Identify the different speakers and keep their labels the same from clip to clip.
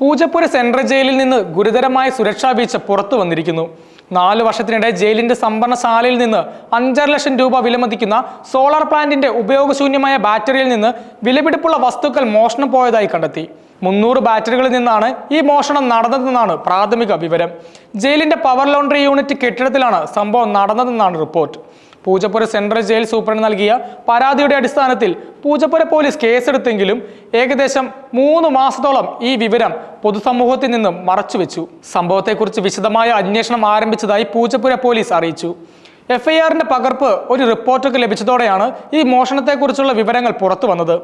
Speaker 1: Poojappura central ജയിലിൽ നിന്ന് ഗുരുതരമായ സുരക്ഷാ വീഴ്ച പുറത്തു വന്നിരിക്കുന്നു. നാല് വർഷത്തിനിടെ ജയിലിന്റെ സംഭരണശാലയിൽ നിന്ന് അഞ്ചര ലക്ഷം രൂപ വിലമതിക്കുന്ന സോളാർ പ്ലാന്റിന്റെ ഉപയോഗശൂന്യമായ ബാറ്ററിയിൽ നിന്ന് വിലപിടിപ്പുള്ള വസ്തുക്കൾ മോഷണം പോയതായി കണ്ടെത്തി. മുന്നൂറ് ബാറ്ററികളിൽ നിന്നാണ് ഈ മോഷണം നടന്നതെന്നാണ് പ്രാഥമിക വിവരം. ജയിലിന്റെ പവർ ലോണ്ടറി യൂണിറ്റ് കെട്ടിടത്തിലാണ് സംഭവം നടന്നതെന്നാണ് report. Poojappura central jail superintendent നൽകിയ പരാതിയുടെ അടിസ്ഥാനത്തിൽ പൂജപ്പുര പോലീസ് കേസെടുത്തെങ്കിലും ഏകദേശം മൂന്ന് മാസത്തോളം ഈ വിവരം പൊതുസമൂഹത്തിൽ നിന്നും മറച്ചുവെച്ചു. സംഭവത്തെക്കുറിച്ച് വിശദമായ അന്വേഷണം ആരംഭിച്ചതായി പൂജപ്പുര പോലീസ് അറിയിച്ചു. എഫ്ഐആറിന്റെ പകർപ്പ് ഒരു റിപ്പോർട്ടൊക്കെ ലഭിച്ചതോടെയാണ് ഈ മോഷണത്തെക്കുറിച്ചുള്ള വിവരങ്ങൾ പുറത്തു വന്നത്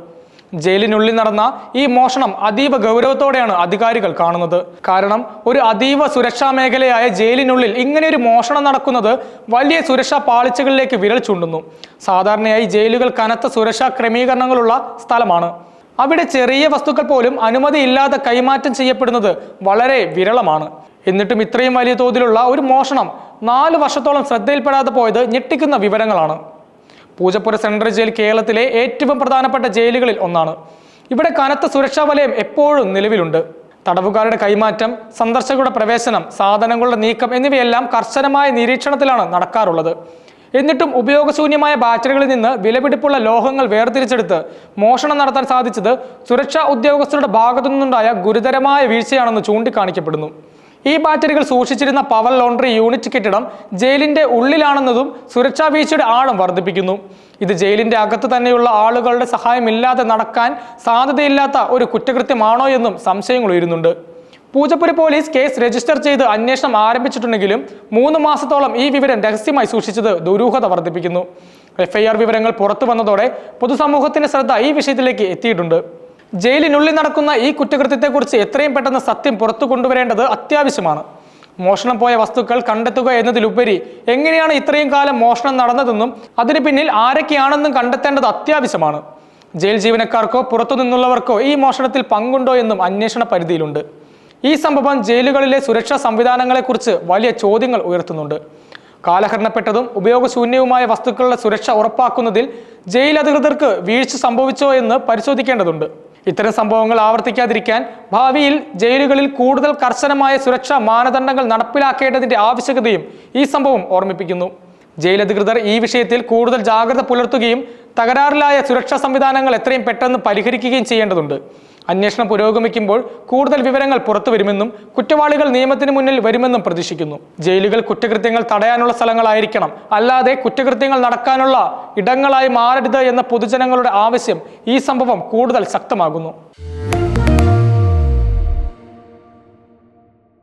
Speaker 1: ജയിലിനുള്ളിൽ നടന്ന ഈ മോഷണം അതീവ ഗൗരവത്തോടെയാണ് അധികാരികൾ കാണുന്നത്. കാരണം ഒരു അതീവ സുരക്ഷാ മേഖലയായ ജയിലിനുള്ളിൽ ഇങ്ങനെ ഒരു മോഷണം നടക്കുന്നത് വലിയ സുരക്ഷാ പാളിച്ചകളിലേക്ക് വിരൽ ചൂണ്ടുന്നു. സാധാരണയായി ജയിലുകൾ കനത്ത സുരക്ഷാ ക്രമീകരണങ്ങളുള്ള സ്ഥലമാണ്. അവിടെ ചെറിയ വസ്തുക്കൾ പോലും അനുമതിയില്ലാതെ കൈമാറ്റം ചെയ്യപ്പെടുന്നത് വളരെ വിരളമാണ്. എന്നിട്ടും ഇത്രയും വലിയ തോതിലുള്ള ഒരു മോഷണം നാല് വർഷത്തോളം ശ്രദ്ധയിൽപ്പെടാതെ പോയത് ഞെട്ടിക്കുന്ന വിവരങ്ങളാണ്. പൂജപ്പുര സെൻട്രൽ ജയിൽ കേരളത്തിലെ ഏറ്റവും പ്രധാനപ്പെട്ട ജയിലുകളിൽ ഒന്നാണ്. ഇവിടെ കനത്ത സുരക്ഷാ വലയം എപ്പോഴും നിലവിലുണ്ട്. തടവുകാരുടെ കൈമാറ്റം സന്ദർശകരുടെ പ്രവേശനം സാധനങ്ങളുടെ നീക്കം എന്നിവയെല്ലാം കർശനമായ നിരീക്ഷണത്തിലാണ് നടക്കാറുള്ളത്. എന്നിട്ടും ഉപയോഗശൂന്യമായ ബാറ്ററികളിൽ നിന്ന് വിലപിടിപ്പുള്ള ലോഹങ്ങൾ വേർതിരിച്ചെടുത്ത് മോഷണം നടത്താൻ സാധിച്ചത് സുരക്ഷാ ഉദ്യോഗസ്ഥരുടെ ഭാഗത്തു നിന്നുണ്ടായ ഗുരുതരമായ വീഴ്ചയാണെന്ന് ചൂണ്ടിക്കാണിക്കപ്പെടുന്നു. ഈ ബാറ്ററികൾ സൂക്ഷിച്ചിരുന്ന പവർ ലോണ്ടറി യൂണിറ്റ് കെട്ടിടം ജയിലിന്റെ ഉള്ളിലാണെന്നതും സുരക്ഷാ വീഴ്ചയുടെ ആഴം വർദ്ധിപ്പിക്കുന്നു. ഇത് ജയിലിന്റെ അകത്ത് തന്നെയുള്ള ആളുകളുടെ സഹായമില്ലാതെ നടക്കാൻ സാധ്യതയില്ലാത്ത ഒരു കുറ്റകൃത്യമാണോ എന്നും സംശയങ്ങൾ ഉയരുന്നുണ്ട്. പൂജപ്പുരി പോലീസ് കേസ് രജിസ്റ്റർ ചെയ്ത് അന്വേഷണം ആരംഭിച്ചിട്ടുണ്ടെങ്കിലും മൂന്ന് മാസത്തോളം ഈ വിവരം രഹസ്യമായി സൂക്ഷിച്ചത് ദുരൂഹത വർദ്ധിപ്പിക്കുന്നു. എഫ്ഐആർ വിവരങ്ങൾ പുറത്തു വന്നതോടെ പൊതുസമൂഹത്തിന്റെ ശ്രദ്ധ ഈ വിഷയത്തിലേക്ക് എത്തിയിട്ടുണ്ട്. ജയിലിനുള്ളിൽ നടക്കുന്ന ഈ കുറ്റകൃത്യത്തെക്കുറിച്ച് എത്രയും പെട്ടെന്ന് സത്യം പുറത്തു കൊണ്ടുവരേണ്ടത് അത്യാവശ്യമാണ്. മോഷണം പോയ വസ്തുക്കൾ കണ്ടെത്തുക എന്നതിലുപരി എങ്ങനെയാണ് ഇത്രയും കാലം മോഷണം നടന്നതെന്നും അതിന് പിന്നിൽ ആരൊക്കെയാണെന്നും കണ്ടെത്തേണ്ടത് അത്യാവശ്യമാണ്. ജയിൽ ജീവനക്കാർക്കോ പുറത്തു നിന്നുള്ളവർക്കോ ഈ മോഷണത്തിൽ പങ്കുണ്ടോ എന്നും അന്വേഷണ പരിധിയിലുണ്ട്. ഈ സംഭവം ജയിലുകളിലെ സുരക്ഷാ സംവിധാനങ്ങളെക്കുറിച്ച് വലിയ ചോദ്യങ്ങൾ ഉയർത്തുന്നുണ്ട്. കാലഹരണപ്പെട്ടതും ഉപയോഗശൂന്യവുമായ വസ്തുക്കളുടെ സുരക്ഷ ഉറപ്പാക്കുന്നതിൽ ജയിൽ അധികൃതർക്ക് വീഴ്ച സംഭവിച്ചോ എന്ന് പരിശോധിക്കേണ്ടതുണ്ട്. ഇത്തരം സംഭവങ്ങൾ ആവർത്തിക്കാതിരിക്കാൻ ഭാവിയിൽ ജയിലുകളിൽ കൂടുതൽ കർശനമായ സുരക്ഷാ മാനദണ്ഡങ്ങൾ നടപ്പിലാക്കേണ്ടതിന്റെ ആവശ്യകതയും ഈ സംഭവം ഓർമ്മിപ്പിക്കുന്നു. ജയിൽ അധികൃതർ ഈ വിഷയത്തിൽ കൂടുതൽ ജാഗ്രത പുലർത്തുകയും തകരാറിലായ സുരക്ഷാ സംവിധാനങ്ങൾ എത്രയും പെട്ടെന്ന് പരിഹരിക്കുകയും ചെയ്യേണ്ടതുണ്ട്. അന്വേഷണം പുരോഗമിക്കുമ്പോൾ കൂടുതൽ വിവരങ്ങൾ പുറത്തു വരുമെന്നും കുറ്റവാളികൾ നിയമത്തിന് മുന്നിൽ വരുമെന്നും പ്രതീക്ഷിക്കുന്നു. ജയിലുകൾ കുറ്റകൃത്യങ്ങൾ തടയാനുള്ള സ്ഥലങ്ങളായിരിക്കണം. അല്ലാതെ കുറ്റകൃത്യങ്ങൾ നടക്കാനുള്ള ഇടങ്ങളായി മാറരുത് എന്ന പൊതുജനങ്ങളുടെ ആവശ്യം ഈ സംഭവം കൂടുതൽ ശക്തമാകുന്നു.